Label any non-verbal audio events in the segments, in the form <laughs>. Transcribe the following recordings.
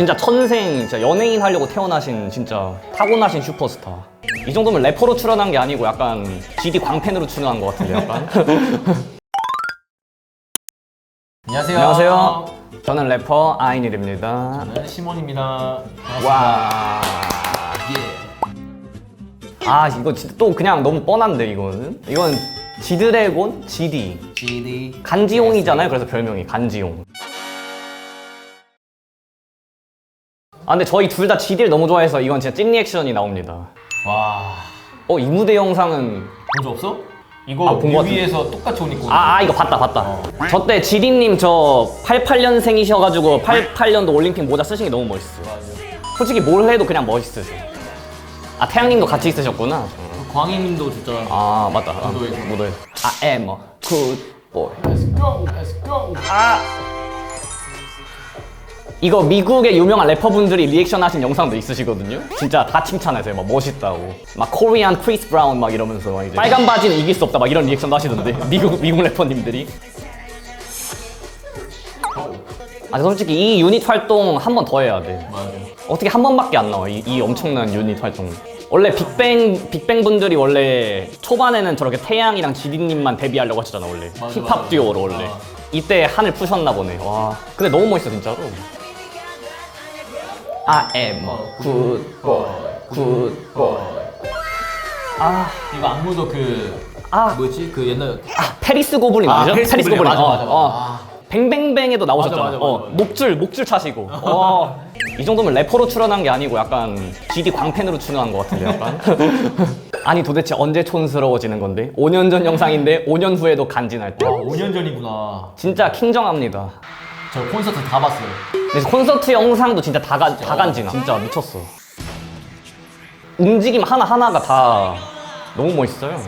진짜 천생 진짜 연예인 하려고 태어나신 진짜 타고나신 슈퍼스타. 이 정도면 래퍼로 출연한 게 아니고 약간 GD 광팬으로 출연한 것 같은데 약간. <laughs> 안녕하세요. 안녕하세요. 저는 래퍼 아이닐입니다. 저는 시몬입니다. 반갑습니다. 와. 예. 아 이거 진짜 또 그냥 너무 뻔한데 이거는. 이건 지드래곤 GD. GD. 간지용이잖아요. 그래서 별명이 간지용. 아 근데 저희 둘 다 GD를 너무 좋아해서 이건 진짜 찐 리액션이 나옵니다. 와. 어 이 무대 영상은 본 적 없어? 이거 아, 본것. 뮤비에서 똑같이 옷 입고. 아, 아 이거 봤다 봤다. 저때 GD님 저 88년생이셔가지고 88년도 올림픽 모자 쓰신 게 너무 멋있어요. 맞아. 솔직히 뭘 해도 그냥 멋있으셔. 아 태양님도 같이 있으셨구나. 그 광희님도 진짜. 아 맞다. 아, 무도에서. 무도에. 아 에머 굿보이. Let's go, let's go. 아 이거 미국의 유명한 래퍼분들이 리액션 하신 영상도 있으시거든요. 진짜 다 칭찬하세요. 막 멋있다고. 막 코리안 크리스 브라운 막 이러면서 막 이제 빨간 바지는 이길 수 없다 막 이런 리액션도 하시던데 <laughs> 미국 미국 래퍼님들이. 아 솔직히 이 유닛 활동 한 번 더 해야 돼. 맞아. 어떻게 한 번밖에 안 나와 이, 이 엄청난 유닛 활동. 원래 빅뱅 빅뱅 분들이 원래 초반에는 저렇게 태양이랑 지디님만 데뷔하려고 하셨잖아 원래 맞아, 힙합 맞아. 듀오로 원래 아. 이때 한을 푸셨나 보네 와 근데 너무 멋있어 진짜로 I am a good boy good boy 아, 이거 안무도 그. 아. 뭐지? 그 옛날. 아 페리스 고블린 아, 아니죠? 페리스 고블린. 맞아, 어, 맞아, 맞아. 어. 아. 뱅뱅뱅에도 나오셨잖아 맞아, 맞아, 어, 맞아. 목줄 목줄 차시고 어. 이 정도면 래퍼로 출연한 게 아니고 약간 GD 광팬으로 출연한 것 같은데 약간 <laughs> 아니 도대체 언제 촌스러워지는 건데 5년 전 영상인데 5년 후에도 간지날 때 와, 5년 전이구나. 진짜 킹정합니다 저 콘서트 다 봤어요. 근데 콘서트 영상도 진짜 다, 간- 다 간지나 진짜 미쳤어 움직임 하나하나가 다 너무 멋있어요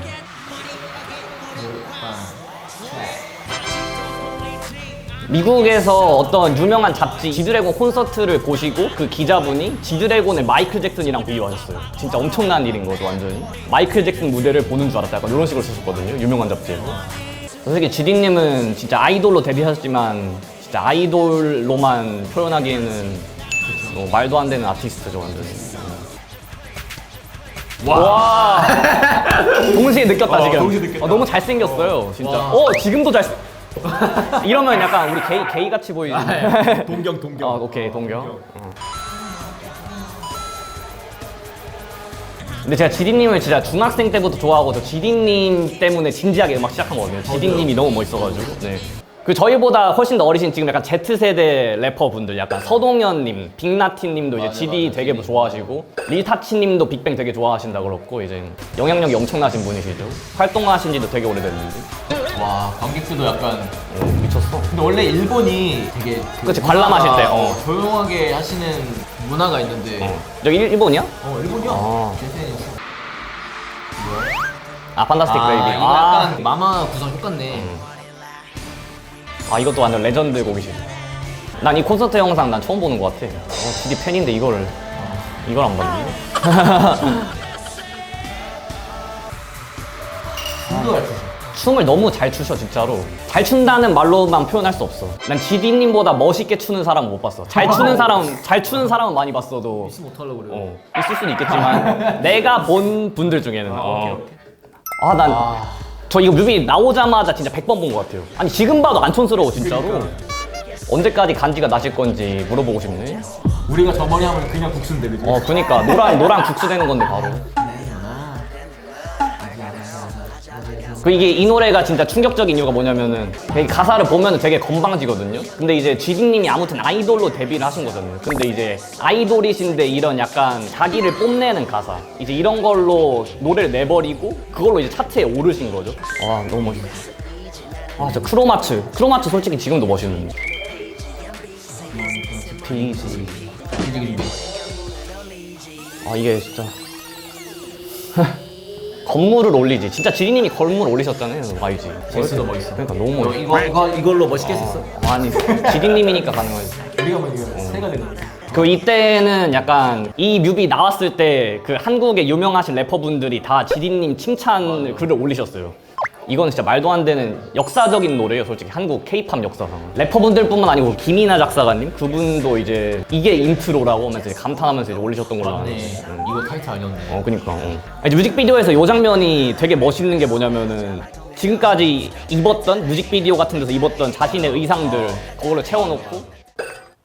미국에서 어떤 유명한 잡지 지드래곤 콘서트를 보시고 그 기자분이 지드래곤의 마이클 잭슨이랑 비교하셨어요. 진짜 엄청난 일인 거죠, 완전히. 마이클 잭슨 무대를 보는 줄 알았다. 약간 이런 식으로 쓰셨거든요, 유명한 잡지에서. 솔직히 지디님은 진짜 아이돌로 데뷔하셨지만 진짜 아이돌로만 표현하기에는 뭐 말도 안 되는 아티스트죠, 완전히. 와! <laughs> 동시에 느꼈다, 어, 지금. 동시에 느꼈다. 어, 너무 잘생겼어요, 진짜. 와. 어, 지금도 잘. <laughs> 이러면 약간 우리 게이 게이 같이 보이는. 동경, 동경. 어, 오케이 동경. 어. 근데 제가 지디님을 진짜 중학생 때부터 좋아하고 저 지디님 때문에 진지하게 음악 시작한 거거든요. 지디님이 너무 멋있어가지고. 네. 그 저희보다 훨씬 더 어리신 지금 약간 Z세대 래퍼분들 약간 서동현님, 빅나티님도 이제 맞아, 지디 맞아, 되게 지디. 좋아하시고 릴타치님도 빅뱅 되게 좋아하신다 그렇고 이제 영향력이 엄청나신 분이시죠. 활동하신 지도 되게 오래됐는데 와, 관객들도 약간. 어, 미쳤어. 근데 원래 일본이 되게. 그 그치, 관람하실 문화가, 때, 어. 조용하게 하시는 문화가 있는데. 어. 여기 일- 일본이야? 어, 일본이야. 아. 제 팬이었어. 아 판타스틱 아, 베이비. 이거 약간 마마 구성 똑같네. 아 이것도 완전 레전드 곡이시죠. 난이 콘서트 영상 난 처음 보는 것 같아. 어, GD 팬인데 이거를 이걸 안 봤니? 추셔. 춤을 너무 잘 추셔 진짜로. 잘 춘다는 말로만 표현할 수 없어. 난 GD님보다 멋있게 추는 사람은 못 봤어. 잘 추는 사람, 잘 추는 사람은 많이 봤어도 미스 못하려고 그래요. 어, 있을 수는 있겠지만 <laughs> 내가 본 분들 중에는. 아, 어. 아, 난 아, 저 이거 뮤비 나오자마자 진짜 100번 본 것 같아요. 아니 지금 봐도 안 촌스러워 진짜로. 언제까지 간지가 나실 건지 물어보고 싶네. 우리가 저 머리 하면 그냥 국수인데, 그지? 어, 그니까 노랑 노랑 국수 되는 건데 바로. 그 이게 이 노래가 진짜 충격적인 이유가 뭐냐면은 되게 가사를 보면은 되게 건방지거든요. 근데 이제 GD님이 아무튼 아이돌로 데뷔를 하신 거잖아요. 근데 이제 아이돌이신데 이런 약간 자기를 뽐내는 가사 이제 이런 걸로 노래를 내버리고 그걸로 이제 차트에 오르신 거죠. 와 너무 멋있어. 아, 저 크로마츠. 크로마츠 솔직히 지금도 멋있는데. 피지. 아 이게 진짜 <laughs> 건물을 올리지 진짜 지리님이 건물 올리셨잖아요 알지 제스도 멋있어. 그러니까 너무 너 멋있어 이거, 이거, 이걸로 멋있게 했었어? 아니 지리님이니까 가능하지 우리가 뭐 이거 새가 되는 거지. 그 이때는 약간 이 뮤비 나왔을 때 그 한국의 유명하신 래퍼분들이 다 지리님 칭찬 글을 올리셨어요 이거는 진짜 말도 안 되는 역사적인 노래예요 솔직히 한국 케이팝 역사상 래퍼분들뿐만 아니고 김이나 작사가님 그분도 이제 이게 인트로라고 하면서 이제 감탄하면서 이제 올리셨던 걸로 맞네. 알고 있어요 이거 타이틀 아니었네. 어, 그니까. 어. 이제 뮤직비디오에서 이 장면이 되게 멋있는 게 뭐냐면은 지금까지 입었던 뮤직비디오 같은 데서 입었던 자신의 의상들 그걸로 채워놓고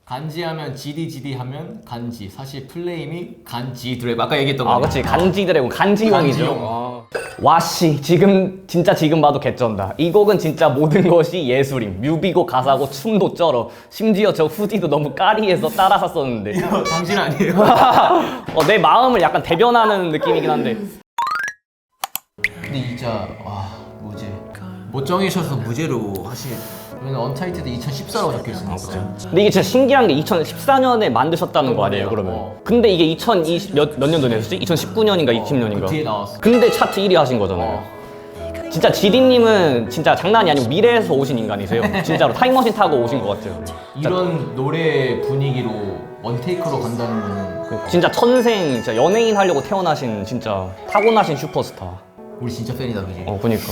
간지 하면 GD GD 하면 간지. 사실 플레임이 간지 드랩. 아까 얘기했던 거. 아, 그렇지. 간지 드래곤, 간지용이죠. 간지용. 아. 와씨, 지금 진짜 지금 봐도 개쩐다. 이 곡은 진짜 모든 <laughs> 것이 예술임. 뮤비고 가사고 춤도 쩔어. 심지어 저 후디도 너무 까리해서 따라 샀었는데. 이거 당신 아니에요? <laughs> 어, 내 마음을 약간 대변하는 느낌이긴 한데. 근데 진짜 와 무죄. 못 정해셔서 무죄로 하시. 왜냐면 언타이트드 2014라고 적혀 있으니까. 근데 이게 진짜 신기한 게 2014년에 만드셨다는 거 아니에요, 그러면? 어. 근데 이게 2020 몇, 몇 년도 냈었지? 2019년인가 20년인가? 그 뒤에 나왔어. 근데 차트 1위 하신 거잖아요. 진짜 지디님은 진짜 장난이 아니고 미래에서 오신 인간이세요. <laughs> 진짜로 타임머신 타고 오신 것 같아요. 이런 노래 분위기로 원테이크로 간다는 거는 진짜 천생, 진짜 연예인 하려고 태어나신 진짜 타고나신 슈퍼스타. 우리 진짜 팬이다 그지? 어, 그니까.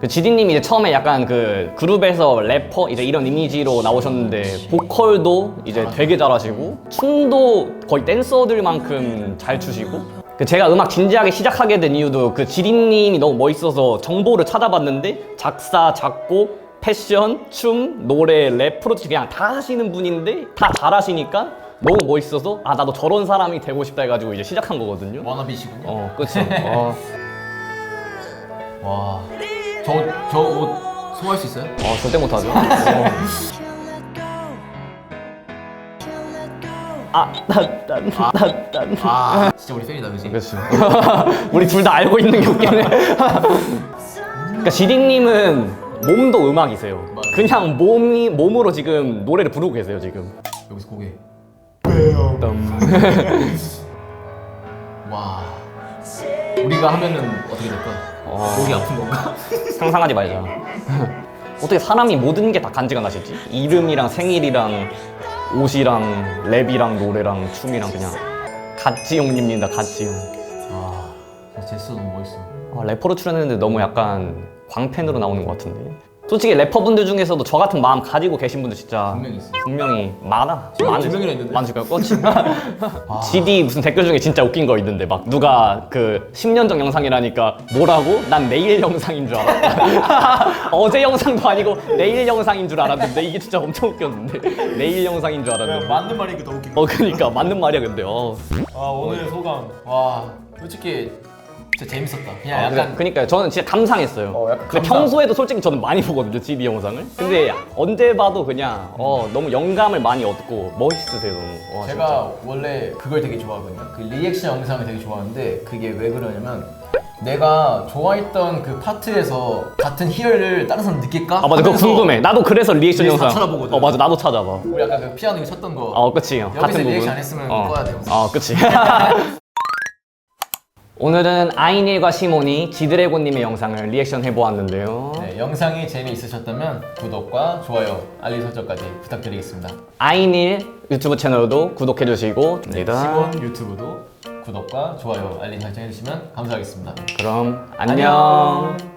그 지디님이 이제 처음에 약간 그 그룹에서 래퍼 이제 이런 이미지로 나오셨는데 보컬도 이제 되게 잘하시고 춤도 거의 댄서들만큼 잘 추시고 그 제가 음악 진지하게 시작하게 된 이유도 그 지디님이 너무 멋있어서 정보를 찾아봤는데 작사, 작곡, 패션, 춤, 노래, 랩, 프로젝트 그냥 다 하시는 분인데 다 잘하시니까 너무 멋있어서 아 나도 저런 사람이 되고 싶다 해가지고 이제 시작한 거거든요. 워너비시군요. 어, 그치. 어. 와. 저 저 옷 소화할 수 있어요? 어, 절대 못하죠. <laughs> 어. 아, 난, 난, 난, 난. 아 진짜 우리 팬이다 그지? 그렇지. <laughs> 우리 둘 다 알고 있는 게 웃기네. 그러니까 지디님은 몸도 음악이세요. 맞아. 그냥 몸이 몸으로 지금 노래를 부르고 계세요 지금. 여기서 고개. 음. <laughs> 와. 우리가 하면은 어떻게 될까? 어. 목이 아픈 건가? <laughs> 상상하지 말자. 어떻게 사람이 모든 게 다 간지가 나시지? 이름이랑 생일이랑 옷이랑 랩이랑 노래랑 춤이랑 그냥 갓지용님입니다. 갓지용. 아, 제스 너무 멋있어. 아, 래퍼로 출연했는데 너무 약간 광팬으로 나오는 것 같은데. 솔직히 래퍼분들 중에서도 저 같은 마음 가지고 계신 분들 진짜 분명히 있어. 분명히 많아. 두 많을- 명이나 있는데? 많을까요? 꺼치. GD 무슨 댓글 중에 진짜 웃긴 거 있는데 막 누가 그 10년 전 영상이라니까 뭐라고? 난 내일 영상인 줄 알았다. <laughs> 어제 영상도 아니고 내일 영상인 줄 알았는데 이게 진짜 엄청 웃겼는데 내일 영상인 줄 알았는데. 맞는 말이니까 더 웃긴 어 그러니까 맞는 말이야 근데. 어. 아 오늘 소감. 와 솔직히 진짜 재밌었다. 그냥 아, 약간 그러니까 저는 진짜 감상했어요. 어, 약간 근데 감상. 평소에도 솔직히 저는 많이 보거든요, GD 영상을. 근데 언제 봐도 그냥 어, 너무 영감을 많이 얻고 멋있으세요, 너무. 와, 제가 원래 그걸 되게 좋아하거든요. 그 리액션 영상을 되게 좋아하는데 그게 왜 그러냐면 내가 좋아했던 그 파트에서 같은 희열을 다른 사람 느낄까? 아 맞아, 그거 하면서 궁금해. 나도 그래서 리액션 리액션 영상. 다 찾아보거든. 어 맞아, 나도 찾아봐. 우리 아까 그 피아노 이거 쳤던 거. 어, 그치. 여기서 리액션 안 했으면 꺼야 돼요. 어, 그치. <laughs> 오늘은 아이닐과 시몬이 지드래곤님의 영상을 리액션 해보았는데요. 네, 영상이 재미있으셨다면 구독과 좋아요, 알림 설정까지 부탁드리겠습니다. 아이닐 유튜브 채널도 구독해주시고, 네, 시몬 유튜브도 구독과 좋아요, 알림 설정 해주시면 감사하겠습니다. 그럼 안녕.